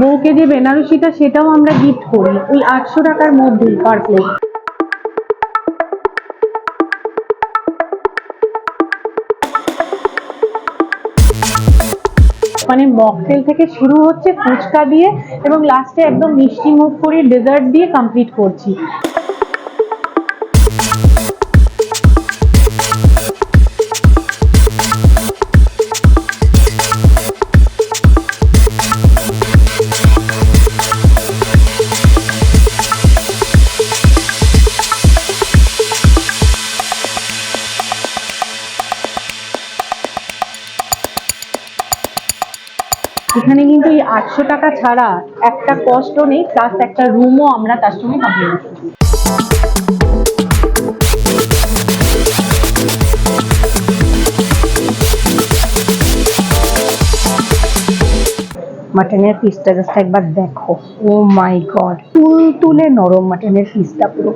বউকে যে বেনারসিটা সেটাও আমরা গিফট করি। ওই আটশো টাকার মধ্যেই পার প্লেট মানে মকটেল থেকে শুরু হচ্ছে ফুচকা দিয়ে এবং লাস্টে একদম মিষ্টি মুখ করে ডেজার্ট দিয়ে কমপ্লিট করছি। আটশো টাকা ছাড়া একটা কষ্ট নেই প্লাস একটা রুমও আমরা তার সঙ্গে কমপ্লিট করছি মাটনের পিসটা জাস্ট একবার দেখো। ও মাই গড তুল তুলে নরম মাটনের পিসটা পুরো।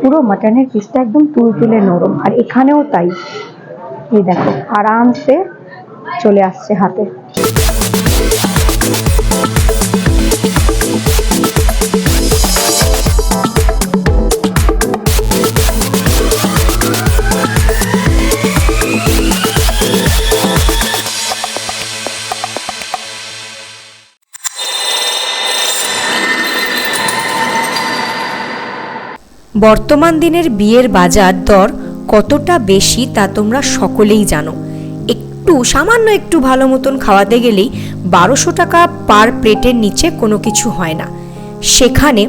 পুরো মাটনের পিসটা একদম তুল তুলে নরম, আর এখানেও তাই। এই দেখো, আরামসে চলে আসছে হাতে। বর্তমান দিনের বিয়ের বাজার দর কতটা বেশি তা তোমরা সকলেই জানো। একটু সামান্য একটু ভালো মতন খাওয়াতে গেলেই বারোশো টাকা পার প্লেটের নিচে কোনো কিছু হয় না। সেখানে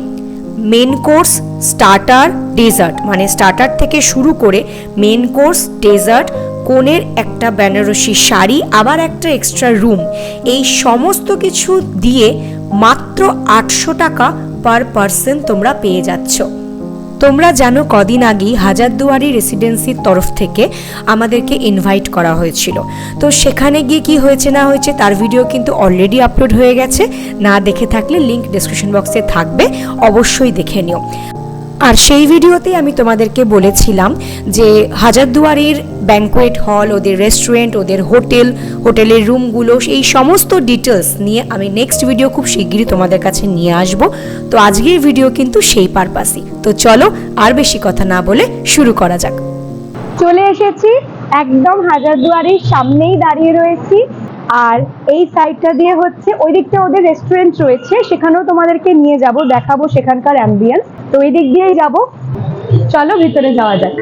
মেন কোর্স স্টার্টার ডেজার্ট মানে স্টার্টার থেকে শুরু করে মেন কোর্স ডেজার্ট কোণের একটা বেনারসি শাড়ি, আবার একটা এক্সট্রা রুম এই সমস্ত কিছু দিয়ে মাত্র আটশো টাকা পার পার্সন তোমরা পেয়ে যাচ্ছ। তোমরা জানো কদিন আগেই হাজারদুয়ারি রেসিডেন্সির তরফ থেকে আমাদেরকে ইনভাইট করা হয়েছিল। তো সেখানে গিয়ে কি হয়েছে না হয়েছে তার ভিডিও কিন্তু অলরেডি আপলোড হয়ে গেছে। না দেখে থাকলে লিংক ডিসক্রিপশন বক্সে থাকবে। অবশ্যই দেখে নিও। আর সেই ভিডিওতেই আমি তোমাদেরকে বলেছিলাম যে হাজারদুয়ারির ব্যাঙ্কোয়েট হল ওদের রেস্টুরেন্ট ওদের হোটেল হোটেলের রুমগুলো এই সমস্ত ডিটেলস নিয়ে আমি নেক্সট ভিডিও খুব শিগগিরই তোমাদের কাছে নিয়ে আসব। তো আজকের ভিডিও কিন্তু সেই পারপাসই তো চলো আর বেশি কথা না বলে শুরু করা যাক। চলে এসেছি, একদম হাজারদুয়ারির সামনেই দাঁড়িয়ে রয়েছি। আর এই সাইডটা দিয়ে হচ্ছে ওই দিকটা ওদের রেস্টুরেন্ট রয়েছে, সেখানেও তোমাদেরকে নিয়ে যাব, দেখাবো সেখানকার অ্যাম্বিয়েন্স তো ওই দিক দিয়েই যাব। চলো ভিতরে যাওয়া যাক।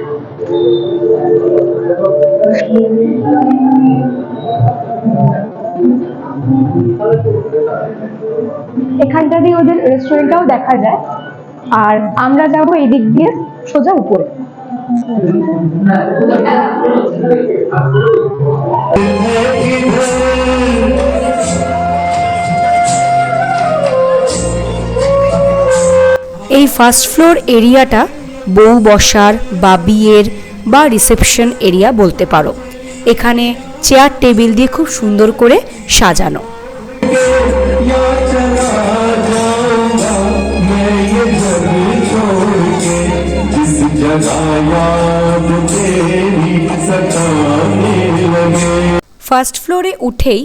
এখানটা দিয়ে ওদের রেস্টুরেন্টটাও দেখা যায়। আর আমরা যাব এই দিক দিয়ে সোজা উপরে। এই ফার্স্ট ফ্লোর এরিয়াটা বউ বসার বা বিয়ের বা রিসেপশন এরিয়া বলতে পারো। এখানে চেয়ার টেবিল দিয়ে খুব সুন্দর করে সাজানো। ফার্স্ট ফ্লোরে উঠেই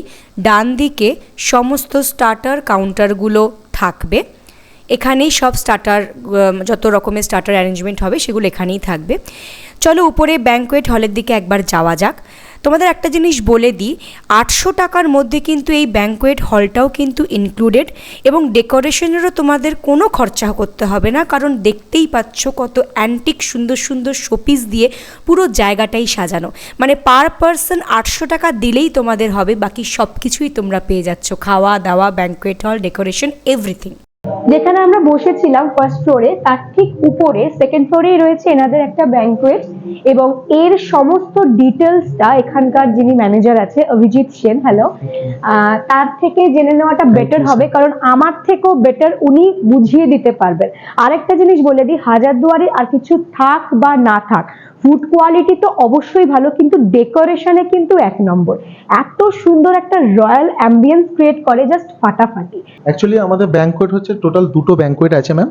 ডান দিকে সমস্ত স্টার্টার কাউন্টারগুলো থাকবে। এখানেই সব স্টার্টার যত রকমের স্টার্টার অ্যারেঞ্জমেন্ট হবে সেগুলো এখানেই থাকবে। চলো উপরে ব্যাঙ্কোয়েট হলের দিকে একবার যাওয়া যাক। তোমাদের একটা জিনিস বলে দিই, আটশো টাকার মধ্যে কিন্তু এই ব্যাঙ্কোয়েট হলটাও কিন্তু ইনক্লুডেড এবং ডেকোরেশনেরও তোমাদের কোনো খরচা করতে হবে না, কারণ দেখতেই পাচ্ছ কত অ্যান্টিক সুন্দর সুন্দর শোপিস দিয়ে পুরো জায়গাটাই সাজানো। মানে পার পার্সন আটশো টাকা দিলেই তোমাদের হবে, বাকি সব কিছুই তোমরা পেয়ে যাচ্ছ। খাওয়া দাওয়া ব্যাঙ্কোয়েট হল ডেকোরেশন এভরিথিং যেখানে আমরা বসেছিলাম ফার্স্ট ফ্লোরে তার ঠিক উপরে সেকেন্ড ফ্লোরেই রয়েছে এনাদের একটা ব্যাংকুয়েট এবং এর সমস্ত ডিটেলসটা এখানকার যিনি ম্যানেজার আছে অভিজিৎ সেন হ্যালো তার থেকে জেনে নেওয়াটা বেটার হবে কারণ আমার থেকেও বেটার উনি বুঝিয়ে দিতে পারবেন। আরেকটা জিনিস বলে দিই হাজারদুয়ারি আর কিছু থাক বা না থাক ফুড কোয়ালিটি তো অবশ্যই ভালো, কিন্তু ডেকোরেশনে কিন্তু এক নম্বর। এত সুন্দর একটা রয়্যাল অ্যাম্বিয়েন্স ক্রিয়েট করে জাস্ট ফাটাফাটি। অ্যাকচুয়ালি আমাদের ব্যাঙ্কোয়েট হচ্ছে টোটাল দুটো ব্যাঙ্কোয়েট আছে ম্যাম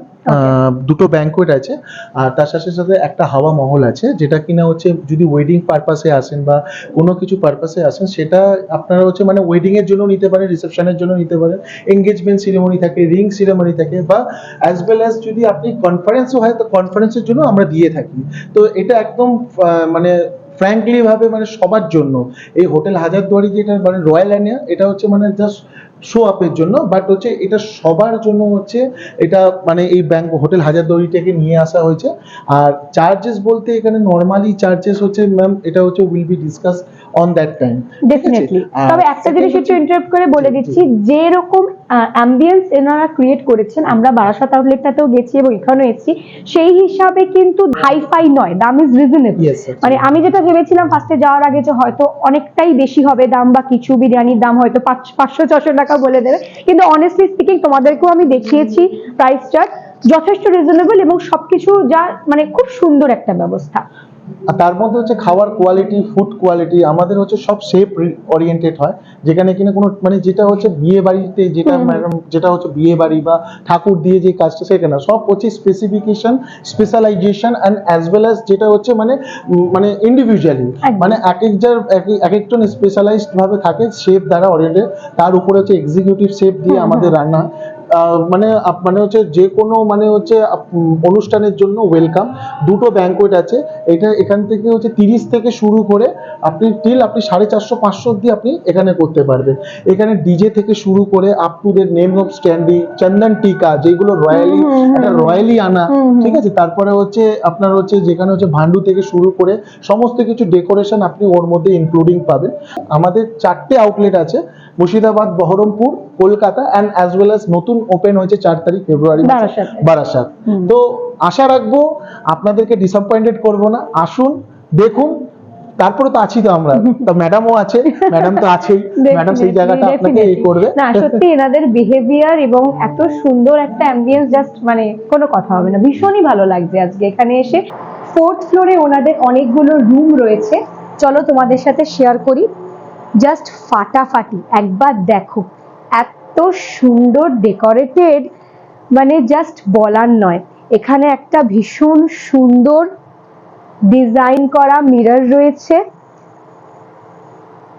দুটো ব্যাঙ্কোয়েট আছে। আর তার সাথে সাথে একটা হাওয়া মহল আছে যেটা কিনা হচ্ছে যদি ওয়েডিং পারপাসে আসেন বা কোনো কিছু পারপাসে আসেন সেটা আপনারা হচ্ছে মানে ওয়েডিং এর জন্য নিতে পারেন রিসেপশনের জন্য নিতে পারেন। এঙ্গেজমেন্ট সিরিমনি থাকে রিং সিরিমনি থাকে বা অ্যাজ ওয়েল অ্যাজ যদি আপনি কনফারেন্সও হয় তো কনফারেন্সের জন্য আমরা দিয়ে থাকি। তো এটা একদম মানে ফ্র্যাঙ্কলি ভাবে মানে সবার জন্য। এই হোটেল হাজারদুয়ারি যেটা মানে রয়্যাল অ্যানিয়া এটা হচ্ছে মানে জাস্ট শো আপের জন্য বাট হচ্ছে এটা সবার জন্য হচ্ছে এটা মানে এই ব্যাংক হোটেল হাজারদুয়ারিটাকে নিয়ে আসা হয়েছে। আর চার্জেস বলতে এখানে নর্মালি চার্জেস হচ্ছে ম্যাম এটা হচ্ছে will be discuss on that time definitely তবে একটা জিনিস একটু ইন্টারাপ্ট করে বলে দিচ্ছি যে রকম অ্যাম্বিয়েন্স এনারা ক্রিয়েট করেছেন আমরা বারাসাত আউটলেটটাতেও গেছি এবং এখানেও এসেছি সেই হিসাবে কিন্তু হাইফাই নয় দাম ইজ রিজনেবল. মানে আমি যেটা ভেবেছিলাম ফার্স্টে যাওয়ার আগে যে হয়তো অনেকটাই বেশি হবে দাম বা কিছু বিরিয়ানির দাম হয়তো পাঁচ- পাঁচশো ছশো টাকা বলে দেবে কিন্তু অনেস্টলি স্পিকিং তোমাদেরকেও আমি দেখিয়েছি প্রাইস চার্ট যথেষ্ট রিজনেবল এবং সবকিছু যা মানে খুব সুন্দর একটা ব্যবস্থা। আর তার মধ্যে হচ্ছে খাওয়ার কোয়ালিটি ফুড কোয়ালিটি আমাদের হচ্ছে সব শেপ ওরিয়েন্টেড হয়। যেখানে কিনা কোনো মানে যেটা হচ্ছে বিয়ে বাড়িতে যেটা। ম্যাডাম যেটা হচ্ছে বিয়ে বাড়ি বা ঠাকুর দিয়ে যে কাজটা সেখানে সব হচ্ছে specification specialisation and as well as যেটা হচ্ছে মানে মানে ইন্ডিভিজুয়ালি মানে এক এক- এক একজন স্পেশালাইজড ভাবে থাকে শেপ দ্বারা ওরিয়েন্টেড তার উপরে হচ্ছে এক্সিকিউটিভ শেপ দিয়ে আমাদের রান্না মানে মানে হচ্ছে যে কোনো মানে হচ্ছে অনুষ্ঠানের জন্য ওয়েলকাম দুটো ব্যাঙ্কোয়েট আছে। এটা এখান থেকে হচ্ছে তিরিশ থেকে শুরু করে আপনি টিল আপনি সাড়ে চারশো পাঁচশো অব্দি আপনি এখানে করতে পারবেন। এখানে ডিজে থেকে শুরু করে আপ টু দের নেম অফ স্ট্যান্ডি চন্দন টিকা যেগুলো রয়্যালি একটা রয়্যালি আনা। ঠিক আছে? তারপরে হচ্ছে আপনার হচ্ছে যেখানে হচ্ছে ভান্ডু থেকে শুরু করে সমস্ত কিছু ডেকোরেশন আপনি ওর মধ্যে ইনক্লুডিং পাবেন। আমাদের চারটে আউটলেট আছে। Murshidabad Baharampur Kolkata and as well as নতুন ওপেন হয়েছে চার তারিখ ফেব্রুয়ারি বারাসাত। তো আশা রাখব আপনাদেরকে ডিসঅ্যাপয়েন্টেড করব না। আসুন দেখুন। তারপরে তো আছি তো আমরা। তো ম্যাডামও আছে। ম্যাডাম তো আছেই। ম্যাডাম সেই জায়গাটা আপনাকে এই করবে। না সত্যি এনাদের বিহেভিয়ার এবং এত সুন্দর একটা অ্যাম্বিয়েন্স জাস্ট মানে কোনো কথা হবে না। ভীষণই ভালো লাগছে আজকে এখানে এসে। ফোর্থ ফ্লোরে ওনাদের অনেকগুলো রুম রয়েছে। চলো তোমাদের সাথে শেয়ার করি। জাস্ট ফাটাফাটি, একবার দেখো। এত সুন্দর ডেকোরেটেড মানে জাস্ট বলার নয়। এখানে একটা ভীষণ সুন্দর ডিজাইন করা মিরর রয়েছে।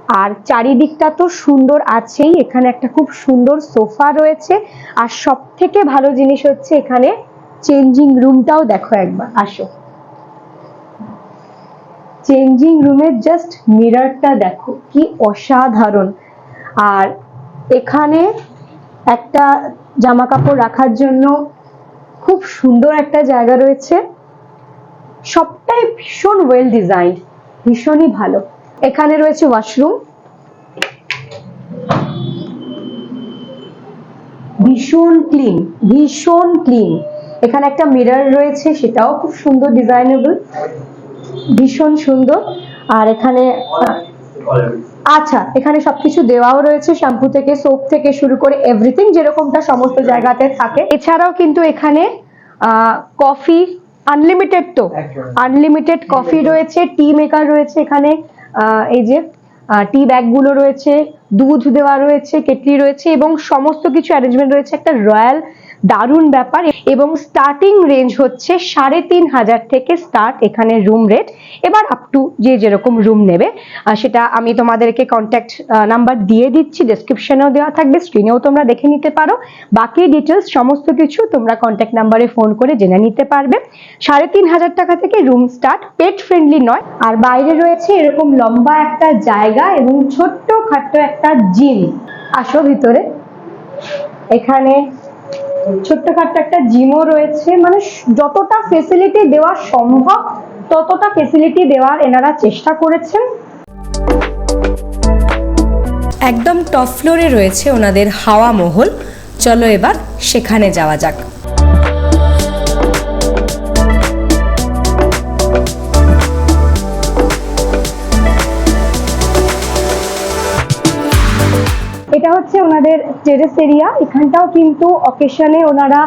আর চারিদিকটা তো সুন্দর আছেই। এখানে একটা খুব সুন্দর সোফা রয়েছে। আর সব থেকে ভালো জিনিস হচ্ছে এখানে চেঞ্জিং রুমটাও দেখো একবার। আসো। চেঞ্জিং রুমের জাস্ট মিররটা দেখো, কি অসাধারণ। আর এখানে একটা জামা কাপড় রাখার জন্য খুব সুন্দর একটা জায়গা রয়েছে। সবটাই ভীষণ ওয়েল ডিজাইন ভীষণই ভালো। এখানে রয়েছে ওয়াশরুম ভীষণ ক্লিন ভীষণ ক্লিন এখানে একটা মিরর রয়েছে, সেটাও খুব সুন্দর ডিজাইনেবল ভীষণ সুন্দর। আর এখানে আচ্ছা এখানে সবকিছু দেওয়াও রয়েছে শ্যাম্পু থেকে সোপ থেকে শুরু করে এভরিথিং যেরকমটা সমস্ত জায়গাতে থাকে। এছাড়াও কিন্তু এখানে কফি আনলিমিটেড তো। আনলিমিটেড কফি রয়েছে টি মেকার রয়েছে এখানে আহ, এই যে টি ব্যাগগুলো রয়েছে দুধ দেওয়া রয়েছে কেটলি রয়েছে এবং সমস্ত কিছু অ্যারেঞ্জমেন্ট রয়েছে। একটা রয়্যাল দারুণ ব্যাপার এবং স্টার্টিং রেঞ্জ হচ্ছে সাড়ে তিন হাজার থেকে স্টার্ট এখানে রুম রেট এবার আপ টু যে যেরকম রুম নেবে সেটা আমি তোমাদেরকে কন্ট্যাক্ট নাম্বার দিয়ে দিচ্ছি ডেসক্রিপশনেও দেওয়া থাকবে স্ক্রিনেও তোমরা দেখে নিতে পারো। বাকি ডিটেলস সমস্ত কিছু তোমরা কন্ট্যাক্ট নাম্বারে ফোন করে জেনে নিতে পারবে। সাড়ে তিন হাজার টাকা থেকে রুম স্টার্ট পেট ফ্রেন্ডলি নয়। আর বাইরে রয়েছে এরকম লম্বা একটা জায়গা এবং ছোট্ট খাট্ট একটা জিম আসো ভিতরে। এখানে ছোট্টখাট্ট একটা জিমও রয়েছে। মানে যতটা ফেসিলিটি দেওয়া সম্ভব, ততটা ফেসিলিটি দেওয়ার এনারা চেষ্টা করেছেন। একদম টপ ফ্লোরে রয়েছে ওনাদের হাওয়া মহল। চলো এবার সেখানে যাওয়া যাক। ওনাদের টেরেস এরিয়া এখানটাও কিন্তু অকেশনে ওনারা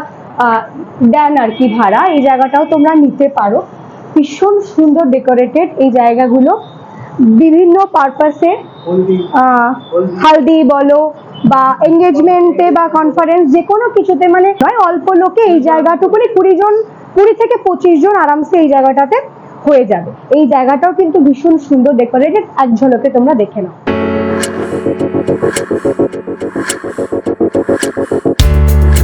দেন আর কি ভাড়া। এই জায়গাটাও তোমরা নিতে পারো। ভীষণ সুন্দর ডেকোরেটেড এই জায়গাগুলো। বিভিন্ন পারপাসে হালদি। বলো বা এঙ্গেজমেন্টে বা কনফারেন্স যে কোনো কিছুতে মানে নয় অল্প লোকে এই জায়গাটুকুনি কুড়ি জন কুড়ি থেকে পঁচিশ জন আরামসে এই জায়গাটাতে হয়ে যাবে। এই জায়গাটাও কিন্তু ভীষণ সুন্দর ডেকোরেটেড এক ঝলকে তোমরা দেখে নাও। thank you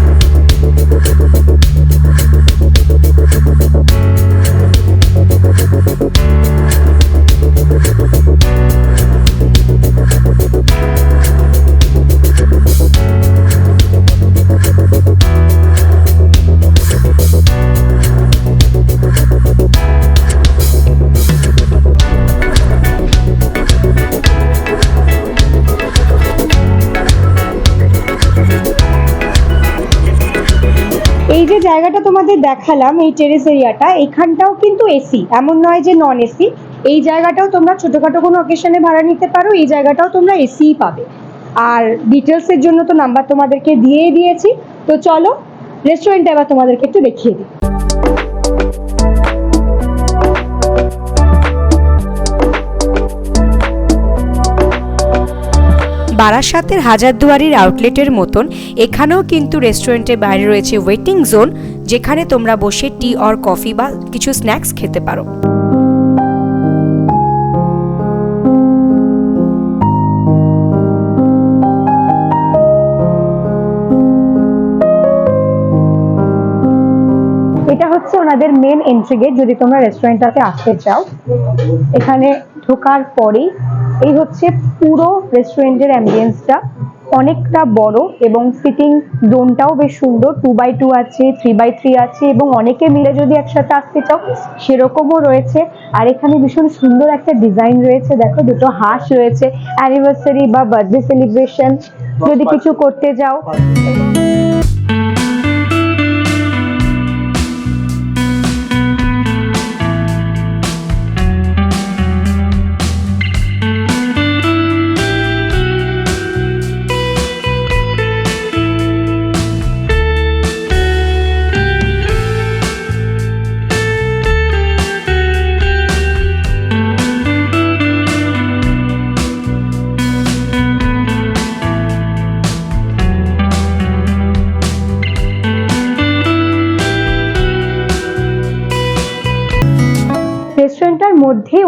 এই যে জায়গাটা তোমাদের দেখালাম, এই টেরেস এরিয়াটা এখানটাও কিন্তু এসি এমন নয় যে নন এসি এই জায়গাটাও তোমরা ছোটোখাটো কোনো অকেশনে ভাড়া নিতে পারো, এই জায়গাটাও তোমরা এসিই পাবে। আর ডিটেলসের জন্য তো নাম্বার তোমাদেরকে দিয়েই দিয়েছি। তো চলো রেস্টুরেন্টটা এবার তোমাদেরকে একটু দেখিয়ে দিই। বারাসাতের হাজারদুয়ারির আউটলেটের মতন, এখানেও কিন্তু রেস্টুরেন্টের বাইরে রয়েছে ওয়েটিং জোন, যেখানে তোমরা বসে টি অর কফি বা কিছু স্ন্যাক্স খেতে পারো। এটা হচ্ছে ওনাদের মেন এন্ট্রি গেট যদি তোমরা রেস্টুরেন্টটাতে আসতে চাও। এখানে ঢোকার পরেই এই হচ্ছে পুরো রেস্টুরেন্টের অ্যাম্বিয়েন্সটা অনেকটা বড় এবং সিটিং জোনটাও বেশ সুন্দর। টু বাই টু আছে থ্রি বাই থ্রি আছে এবং অনেকে মিলে যদি একসাথে আসতে চাও সেরকমও রয়েছে। আর এখানে ভীষণ সুন্দর একটা ডিজাইন রয়েছে। দেখো দুটো হাঁস রয়েছে। অ্যানিভার্সারি বা বার্থডে সেলিব্রেশন যদি কিছু করতে যাও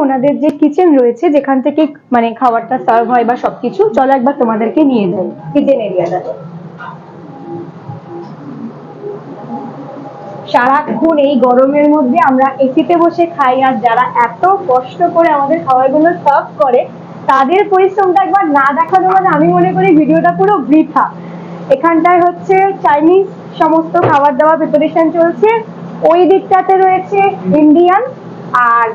ওনাদের যে কিচেন রয়েছে, যেখান থেকে মানে খাবারটা সার্ভ হয় বা সবকিছু, চলো একবার তোমাদেরকে নিয়ে যাই। কিচেন এরিয়াটা সারাক্ষণ এই গরমের মধ্যে আমরা এসিতে বসে খাই, আর যারা এত কষ্ট করে আমাদের খাবারগুলো সার্ভ করে, তাদের পরিশ্রমটা একবার না দেখানো মানে আমি মনে করি ভিডিওটা পুরো বৃথা। এখানটায় হচ্ছে চাইনিজ সমস্ত খাবার দাবার প্রিপারেশন চলছে। ওই দিকটাতে রয়েছে ইন্ডিয়ান আর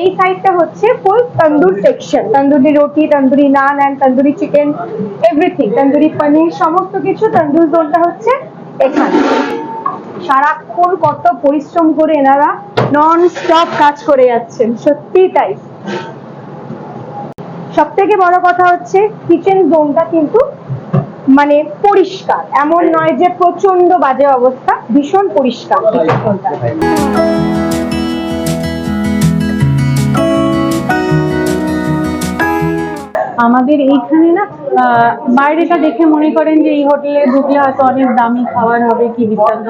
এই সাইডটা হচ্ছে ফুল tandoor section tandoori roti tandoori naan and tandoori chicken everything tandoori paneer সমস্ত কিছু তন্দুর জোনটা হচ্ছে এখানে। সারাক্ষণ কত পরিশ্রম করে এনারা নন স্টপ কাজ করে যাচ্ছেন সত্যি তাই। সব থেকে বড় কথা হচ্ছে কিচেন জোনটা কিন্তু মানে পরিষ্কার। এমন নয় যে প্রচণ্ড বাজে অবস্থা, ভীষণ পরিষ্কার kitchen জোনটা। আমাদের এইখানে না বাইরেটা দেখে মনে করেন যে এই হোটেলে ঢুকলে হয়তো অনেক দামি খাবার হবে কি বৃত্তান্ত।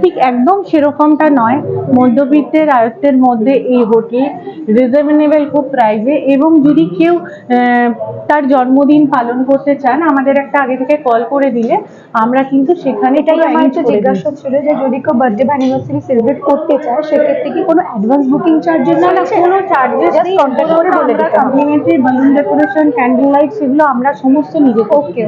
ঠিক একদম সেরকমটা নয়। মধ্যবিত্তের আয়ত্তের মধ্যে এই হোটেল রিজনেবল খুব প্রাইসে এবং যদি কেউ তার জন্মদিন পালন করতে চান আমাদের একটা আগে থেকে কল করে দিলে আমরা কিন্তু সেখানে এটাই আমার একটু। জিজ্ঞাসা ছিল যে যদি কেউ বার্থডে বা অ্যানিভার্সারি সেলিব্রেট করতে চায় সেক্ষেত্রে কি কোনো অ্যাডভান্স বুকিং চার্জেস না কোনো চার্জেস contact করে বলে দিতে complimentary balloon decoration candle light সেগুলো আমরা সমস্ত নিজে okay.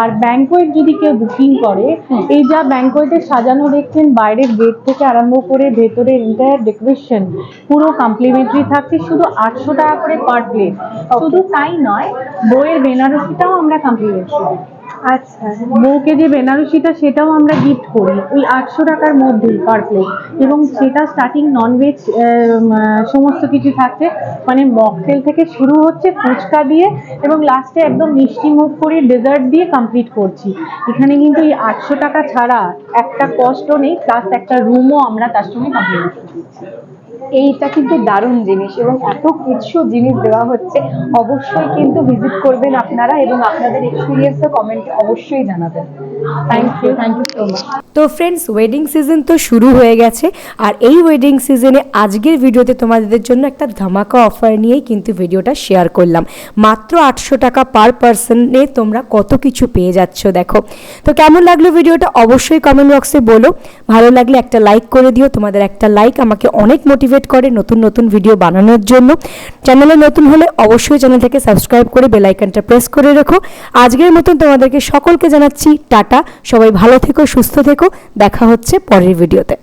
আর ব্যাংকোয়েট যদি কেউ বুকিং করে এই যা ব্যাংকোয়েটের সাজানো দেখছেন বাইরের গেট থেকে আরম্ভ করে ভেতরে এন্টায়ার ডেকোরেশন পুরো কমপ্লিমেন্টারি থাকছে শুধু আটশো টাকা করে পার প্লেট শুধু তাই নয় বইয়ের বেনারসিটাও আমরা কমপ্লিমেন্টারি আচ্ছা বউকে যে বেনারসিটা সেটাও আমরা গিফট করি। ওই আটশো টাকার মধ্যেই পার প্লেট এবং সেটা স্টার্টিং ননভেজ সমস্ত কিছু থাকছে। মানে মকটেল থেকে শুরু হচ্ছে ফুচকা দিয়ে এবং লাস্টে একদম মিষ্টি মুখ করে ডেজার্ট দিয়ে কমপ্লিট করছি। এখানে কিন্তু এই আটশো টাকা ছাড়া একটা কস্টও নেই প্লাস একটা রুমও আমরা তার সঙ্গে কমপ্লিট করছি। এইটা কিন্তু দারুণ জিনিস এবং এত কিছু জিনিস দেওয়া হচ্ছে। অবশ্যই কিন্তু ভিজিট করবেন আপনারা এবং আপনাদের এক্সপিরিয়েন্স কমেন্ট অবশ্যই জানাবেন। তো ফ্রেন্ডস ওয়েডিং সিজন তো শুরু হয়ে গেছে আর এই ওয়েডিং সিজনে আজকের ভিডিওতে তোমাদের জন্য একটা ধামাকা অফার নিয়েই কিন্তু ভিডিওটা শেয়ার করলাম। মাত্র আটশো টাকা পার পার্সনে তোমরা কত কিছু পেয়ে যাচ্ছ দেখো। তো কেমন লাগল ভিডিওটা অবশ্যই কমেন্ট বক্সে বলো। ভালো লাগলে একটা লাইক করে দিও, তোমাদের একটা লাইক আমাকে অনেক মোটিভেট করে নতুন নতুন ভিডিও বানানোর জন্য। চ্যানেলে নতুন হলে অবশ্যই চ্যানেলটাকে সাবস্ক্রাইব করে বেলাইকানটা প্রেস করে রেখো। আজকের মতন তোমাদেরকে সকলকে জানাচ্ছি টাটা। সবাই ভালো থেকো সুস্থ থেকো। দেখা হচ্ছে পরের ভিডিওতে।